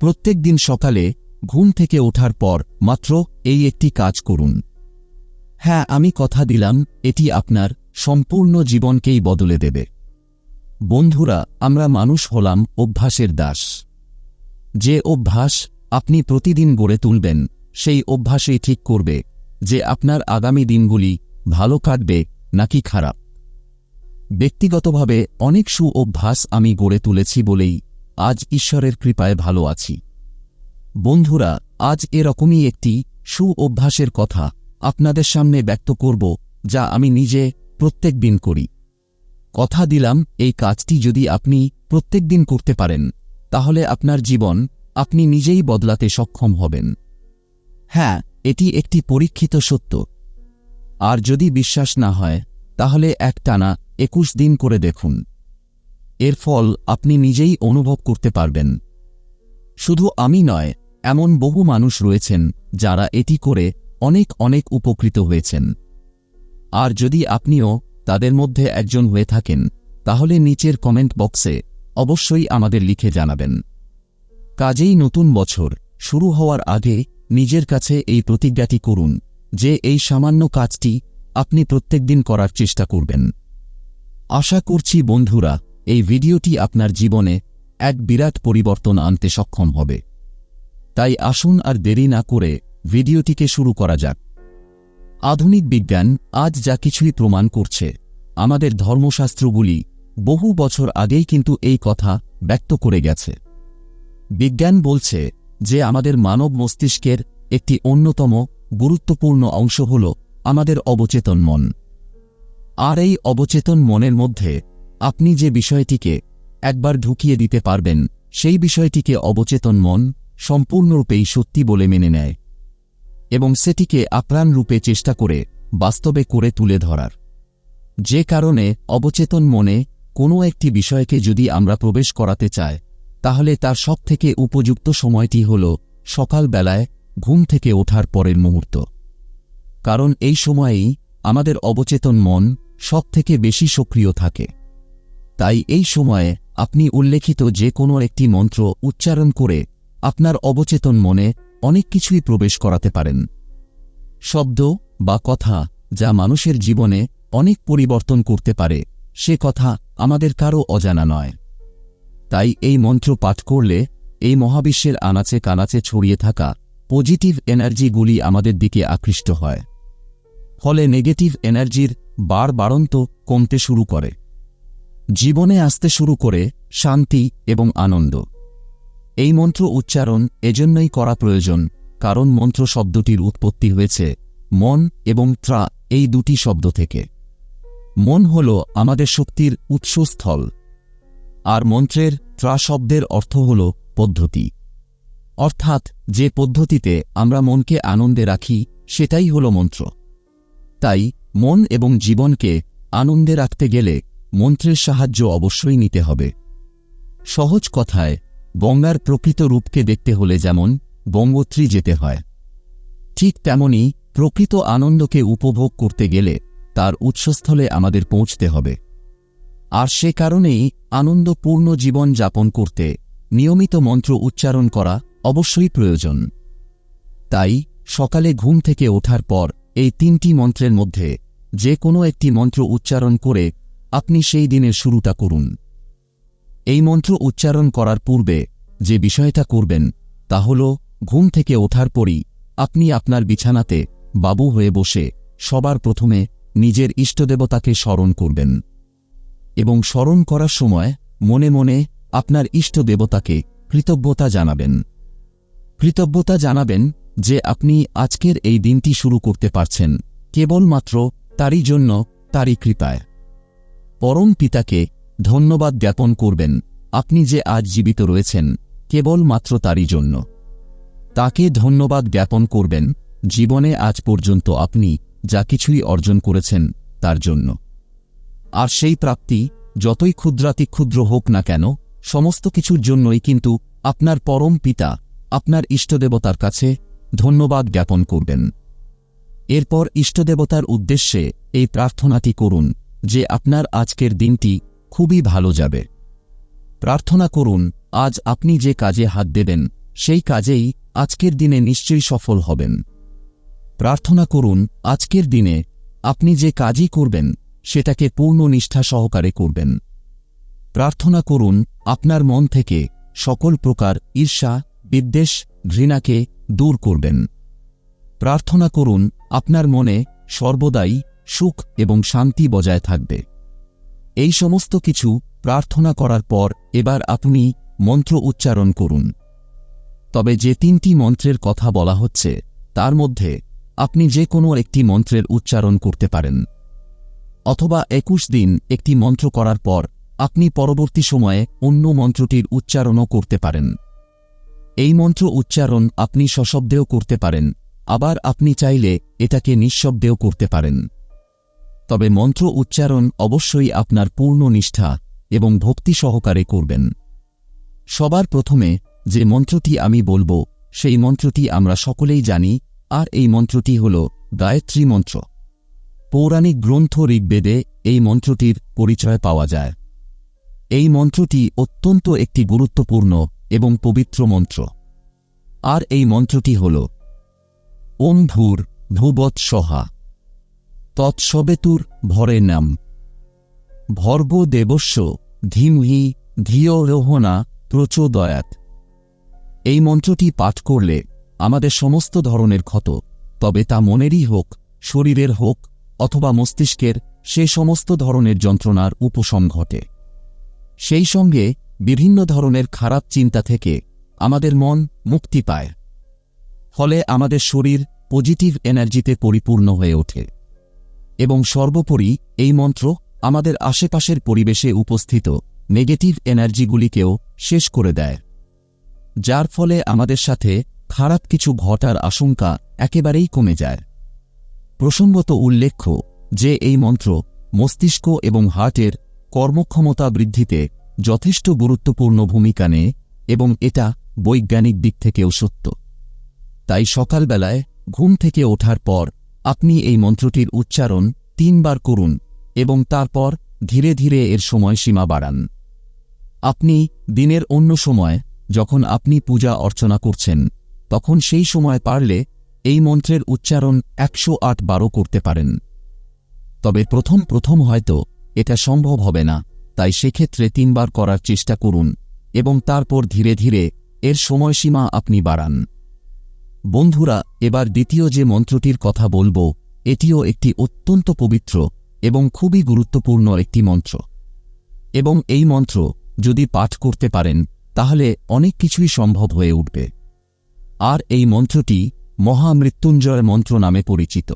প্রত্যেক দিন সকালে ঘুম থেকে ওঠার পর মাত্র এই একটি কাজ করুন। হ্যাঁ আমি কথা দিলাম, এটি আপনার সম্পূর্ণ জীবনকেই বদলে দেবে। বন্ধুরা, আমরা মানুষ হলাম অভ্যাসের দাস। যে অভ্যাস আপনি প্রতিদিন গড়ে তুলবেন, সেই অভ্যাসেই ঠিক করবে যে আপনার আগামী দিনগুলি ভালো কাটবে নাকি খারাপ। ব্যক্তিগতভাবে অনেক সু অভ্যাস আমি গড়ে তুলেছি বলেই আজ ঈশ্বরের কৃপায় ভালো আছি। বন্ধুরা, আজ এরকমই একটি সু অভ্যাসের কথা আপনাদের সামনে ব্যক্ত করব, যা আমি নিজে প্রত্যেক দিন করি। কথা দিলাম, এই কাজটি যদি আপনি প্রত্যেক দিন করতে পারেন, তাহলে আপনার জীবন আপনি নিজেই বদলাতে সক্ষম হবেন। হ্যাঁ এটি একটি পরীক্ষিত সত্য। আর যদি বিশ্বাস না হয়, তাহলে এক টানা একুশ দিন করে দেখুন। এর ফল আপনি নিজেই অনুভব করতে পারবেন। শুধু আমি নয়, এমন বহু মানুষ রয়েছেন যারা এটি করে অনেক অনেক উপকৃত হয়েছেন। আর যদি আপনিও তাদের মধ্যে একজন হয়ে থাকেন, তাহলে নিচের কমেন্ট বক্সে অবশ্যই আমাদের লিখে জানাবেন। কাজেই নতুন বছর শুরু হওয়ার আগে নিজের কাছে এই প্রতিজ্ঞাটি করুন যে এই সামান্য কাজটি আপনি প্রত্যেকদিন করার চেষ্টা করবেন। আশা করছি বন্ধুরা এই ভিডিওটি আপনার জীবনে এক বিরাট পরিবর্তন আনতে সক্ষম হবে। তাই আসুন আর দেরি না করে ভিডিওটিকে শুরু করা যাক। আধুনিক বিজ্ঞান আজ যা কিছুই প্রমাণ করছে, আমাদের ধর্মশাস্ত্রগুলি বহু বছর আগেই কিন্তু এই কথা ব্যক্ত করে গেছে। বিজ্ঞান বলছে যে আমাদের মানব মস্তিষ্কের একটি অন্যতম গুরুত্বপূর্ণ অংশ হল আমাদের অবচেতন মন। আর এই অবচেতন মনের মধ্যে আপনি যে বিষয়টিকে একবার ঢুকিয়ে দিতে পারবেন, সেই বিষয়টিকে অবচেতন মন সম্পূর্ণরূপেই সত্যি বলে মেনে নেয় এবং সেটিকে আপ্রাণ রূপে চেষ্টা করে, বাস্তবে করে তুলে ধরার। যে কারণে অবচেতন মনে কোনো একটি বিষয়কে যদি আমরা প্রবেশ করাতে চাই, তাহলে তার সবথেকে উপযুক্ত সময়টি হল সকালবেলায় ঘুম থেকে ওঠার পরের মুহূর্ত। কারণ এই সময়েই আমাদের অবচেতন মন সবথেকে বেশি সক্রিয় থাকে। তাই এই সময়ে আপনি উল্লেখিত যে কোনো একটি মন্ত্র উচ্চারণ করে আপনার অবচেতন মনে অনেক কিছুই প্রবেশ করাতে পারেন। শব্দ বা কথা যা মানুষের জীবনে অনেক পরিবর্তন করতে পারে, সে কথা আমাদের কারও অজানা নয়। তাই এই মন্ত্র পাঠ করলে এই মহাবিশ্বের আনাচে কানাচে ছড়িয়ে থাকা পজিটিভ এনার্জিগুলি আমাদের দিকে আকৃষ্ট হয়। ফলে নেগেটিভ এনার্জির বার বাড়ন্ত কমতে শুরু করে। জীবনে আসতে শুরু করে শান্তি এবং আনন্দ। এই মন্ত্র উচ্চারণ এজন্যই করা প্রয়োজন, কারণ মন্ত্র শব্দটির উৎপত্তি হয়েছে মন এবং ত্রা এই দুটি শব্দ থেকে। মন হল আমাদের শক্তির উৎসস্থল, আর মন্ত্রের ত্রা শব্দের অর্থ হল পদ্ধতি। অর্থাৎ যে পদ্ধতিতে আমরা মনকে আনন্দে রাখি, সেটাই হল মন্ত্র। তাই মন এবং জীবনকে আনন্দে রাখতে গেলে মন্ত্রের সাহায্য অবশ্যই নিতে হবে। সহজ কথায়, গঙ্গার প্রকৃত রূপকে দেখতে হলে যেমন গঙ্গোত্রী যেতে হয়, ঠিক তেমনি প্রকৃত আনন্দকে উপভোগ করতে গেলে তার উৎসস্থলে আমাদের পৌঁছতে হবে। আর সে কারণেই আনন্দপূর্ণ জীবন যাপন করতে নিয়মিত মন্ত্র উচ্চারণ করা অবশ্যই প্রয়োজন। তাই সকালে ঘুম থেকে ওঠার পর এই তিনটি মন্ত্রের মধ্যে যে কোনো একটি মন্ত্র উচ্চারণ করে আপনি সেই দিনের শুরুটা করুন। এই মন্ত্র উচ্চারণ করার পূর্বে যে বিষয়টা করবেন, তা হল, ঘুম থেকে ওঠার পরই আপনি আপনার বিছানাতে বাবু হয়ে বসে সবার প্রথমে নিজের ইষ্টদেবতাকে স্মরণ করবেন এবং স্মরণ করার সময় মনে মনে আপনার ইষ্টদেবতাকে কৃতজ্ঞতা জানাবেন। কৃতজ্ঞতা জানাবেন যে আপনি আজকের এই দিনটি শুরু করতে পারছেন, কেবলমাত্র তারই জন্য তারই কৃপায়। পরম পিতাকে ধন্যবাদ জ্ঞাপন করবেন, আপনি যে আজ জীবিত রয়েছেন, কেবলমাত্র তারই জন্য। তাকে ধন্যবাদ জ্ঞাপন করবেন, জীবনে আজ পর্যন্ত আপনি যা কিছুই অর্জন করেছেন, তার জন্য। আর সেই প্রাপ্তি, যতই ক্ষুদ্রাতি ক্ষুদ্র হোক না কেন, সমস্ত কিছুর জন্যই কিন্তু আপনার পরম পিতা, আপনার ইষ্টদেবতার কাছে ধন্যবাদ জ্ঞাপন করবেন। এরপর ইষ্টদেবতার উদ্দেশ্যে এই প্রার্থনাটি করুন। যে আপনার আজকের দিনটি খুবই ভালো যাবে। প্রার্থনা করুন, আজ আপনি যে কাজে হাত দেবেন, সেই কাজেই আজকের দিনে নিশ্চয়ই সফল হবেন। প্রার্থনা করুন, আজকের দিনে আপনি যে কাজই করবেন, সেটাকে পূর্ণ নিষ্ঠা সহকারে করবেন। প্রার্থনা করুন, আপনার মন থেকে সকল প্রকার ঈর্ষা, বিদ্বেষ, ঘৃণাকে দূর করবেন। প্রার্থনা করুন, আপনার মনে সর্বদাই সুখ এবং শান্তি বজায় থাকবে। এই সমস্ত কিছু প্রার্থনা করার পর এবার আপনি মন্ত্র উচ্চারণ করুন। তবে যে তিনটি মন্ত্রের কথা বলা হচ্ছে, তার মধ্যে আপনি যে কোনো একটি মন্ত্রের উচ্চারণ করতে পারেন। অথবা একুশ দিন একটি মন্ত্র করার পর আপনি পরবর্তী সময়ে অন্য মন্ত্রটির উচ্চারণও করতে পারেন। এই মন্ত্র উচ্চারণ আপনি সশব্দেও করতে পারেন, আবার আপনি চাইলে এটাকে নিঃশব্দেও করতে পারেন। তবে মন্ত্র উচ্চারণ অবশ্যই আপনার পূর্ণ নিষ্ঠা এবং ভক্তি সহকারে করবেন। সবার প্রথমে যে মন্ত্রটি আমি বলব, সেই মন্ত্রটি আমরা সকলেই জানি, আর এই মন্ত্রটি হল গায়ত্রী মন্ত্র। পৌরাণিক গ্রন্থ ঋগ্বেদে এই মন্ত্রটির পরিচয় পাওয়া যায়। এই মন্ত্রটি অত্যন্ত একটি গুরুত্বপূর্ণ এবং পবিত্র মন্ত্র। আর এই মন্ত্রটি হল, ওম ভূর ভূবৎ সহা তৎসবেতুর ভরে নাম। ভর্ব দেবস্য ধীমহি ধিয় রোহনা প্রচোদয়াত। এই মন্ত্রটি পাঠ করলে আমাদের সমস্ত ধরনের ক্ষত, তবে তা মনেরই হোক, শরীরের হোক, অথবা মস্তিষ্কের সে সমস্ত ধরনের যন্ত্রণার উপশম ঘটে। সেই সঙ্গে বিভিন্ন ধরনের খারাপ চিন্তা থেকে আমাদের মন মুক্তি পায়। ফলে আমাদের শরীর পজিটিভ এনার্জিতে পরিপূর্ণ হয়ে ওঠে। এবং সর্বোপরি, এই মন্ত্র আমাদের আশেপাশের পরিবেশে উপস্থিত নেগেটিভ এনার্জিগুলিকেও শেষ করে দেয়, যার ফলে আমাদের সাথে খারাপ কিছু ঘটার আশঙ্কা একেবারেই কমে যায়। প্রসঙ্গত উল্লেখ্য যে এই মন্ত্র মস্তিষ্ক এবং হার্টের কর্মক্ষমতা বৃদ্ধিতে যথেষ্ট গুরুত্বপূর্ণ ভূমিকা নেয় এবং এটা বৈজ্ঞানিক দিক থেকেও সত্য। তাই সকালবেলায় ঘুম থেকে ওঠার পর আপনি এই মন্ত্রটির উচ্চারণ তিনবার করুন এবং তারপর ধীরে ধীরে এর সময়সীমা বাড়ান। আপনি দিনের অন্য সময় যখন আপনি পূজা অর্চনা করছেন, তখন সেই সময় পারলে এই মন্ত্রের উচ্চারণ একশো আট বারও করতে পারেন। তবে প্রথম প্রথম হয়তো এটা সম্ভব হবে না, তাই সেক্ষেত্রে তিনবার করার চেষ্টা করুন এবং তারপর ধীরে ধীরে এর সময়সীমা আপনি বাড়ান। বন্ধুরা, এবার দ্বিতীয় যে মন্ত্রটির কথা বলব, এটিও একটি অত্যন্ত পবিত্র এবং খুবই গুরুত্বপূর্ণ একটি মন্ত্র। এবং এই মন্ত্র যদি পাঠ করতে পারেন, তাহলে অনেক কিছুই সম্ভব হয়ে উঠবে। আর এই মন্ত্রটি মহামৃত্যুঞ্জয় মন্ত্র নামে পরিচিত।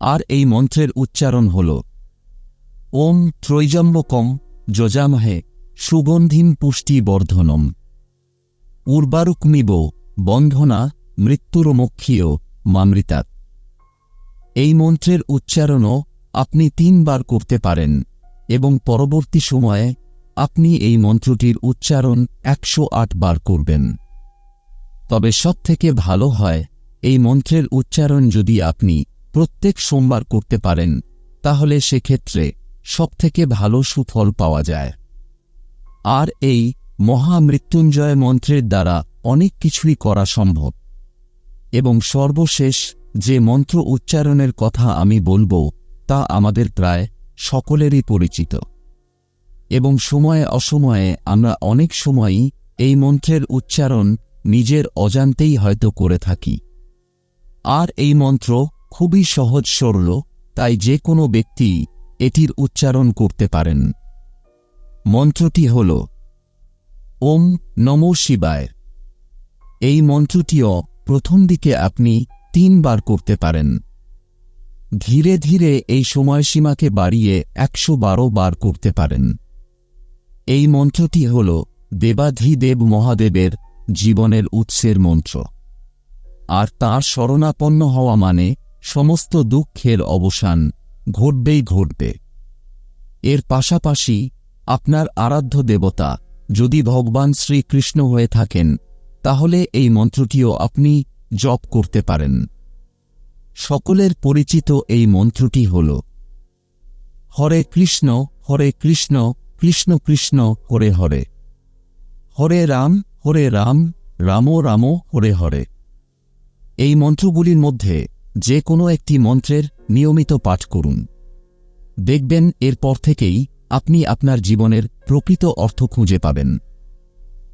আর এই মন্ত্রের উচ্চারণ হল, ওম ত্রৈজম্বকম যজামহে সুগন্ধিম পুষ্টি বর্ধনম। উর্বারুকমিব বন্ধনা মৃত্যুরমক্ষীয় মামৃতাত এই মন্ত্রের উচ্চারণও আপনি তিনবার করতে পারেন এবং পরবর্তী সময়ে আপনি এই মন্ত্রটির উচ্চারণ একশো আট বার করবেন। তবে সবথেকে ভালো হয়, এই মন্ত্রের উচ্চারণ যদি আপনি প্রত্যেক সোমবার করতে পারেন, তাহলে সেক্ষেত্রে সবথেকে ভালো সুফল পাওয়া যায়। আর এই মহামৃত্যুঞ্জয় মন্ত্রের দ্বারা অনেক কিছুই করা সম্ভব। এবং সর্বশেষ যে মন্ত্র উচ্চারণের কথা আমি বলব, তা আমাদের প্রায় সকলেরই পরিচিত। এবং সময়ে অসময়ে আমরা অনেক সময়ই এই মন্ত্রের উচ্চারণ নিজের অজান্তেই হয়তো করে থাকি। আর এই মন্ত্র খুবই সহজ সরল, তাই যে কোনো ব্যক্তি এটির উচ্চারণ করতে পারেন। মন্ত্রটি হল, ওম নম শিবায়। এই মন্ত্রটিও প্রথম দিকে আপনি তিনবার করতে পারেন। ধীরে ধীরে এই সময়সীমাকে বাড়িয়ে একশো বারো বার করতে পারেন। এই মন্ত্রটি হল দেবাধিদেব মহাদেবের জীবনের উৎসের মন্ত্র। আর তাঁর শরণাপন্ন হওয়া মানে সমস্ত দুঃখের অবসান ঘটবেই ঘটবে। এর পাশাপাশি আপনার আরাধ্য দেবতা যদি ভগবান শ্রীকৃষ্ণ হয়ে থাকেন তাহলে এই মন্ত্রটিও আপনি জপ করতে পারেন। সকলের পরিচিত এই মন্ত্রটি হল, হরে কৃষ্ণ হরে কৃষ্ণ কৃষ্ণ কৃষ্ণ, হরে হরে। হরে রাম হরে রাম, রামো রামো, হরে হরে। এই মন্ত্রগুলির মধ্যে যে কোনো একটি মন্ত্রের নিয়মিত পাঠ করুন। দেখবেন এরপর থেকেই আপনি আপনার জীবনের প্রকৃত অর্থ খুঁজে পাবেন।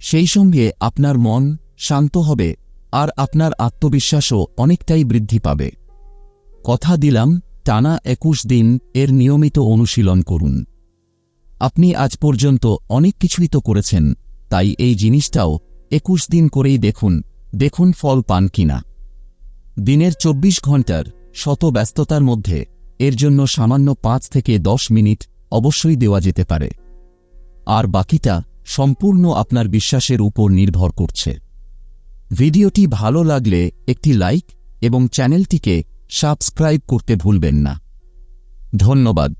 সেই সঙ্গে আপনার মন শান্ত হবে আর আপনার আত্মবিশ্বাসও অনেকটাই বৃদ্ধি পাবে। কথা দিলাম, টানা একুশ দিন এর নিয়মিত অনুশীলন করুন। আপনি আজ পর্যন্ত অনেক কিছুই তো করেছেন, তাই এই জিনিসটাও একুশ দিন করেই দেখুন দেখুন ফল পান কিনা। দিনের চব্বিশ ঘণ্টার শত ব্যস্ততার মধ্যে এর জন্য সামান্য পাঁচ থেকে দশ মিনিট অবশ্যই দেওয়া যেতে পারে। আর বাকিটা সম্পূর্ণ আপনার বিশ্বাসের উপর নির্ভর করছে। ভিডিওটি ভালো লাগলে একটি লাইক এবং চ্যানেলটিকে সাবস্ক্রাইব করতে ভুলবেন না। ধন্যবাদ।